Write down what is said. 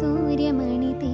സൂര്യമണി തേ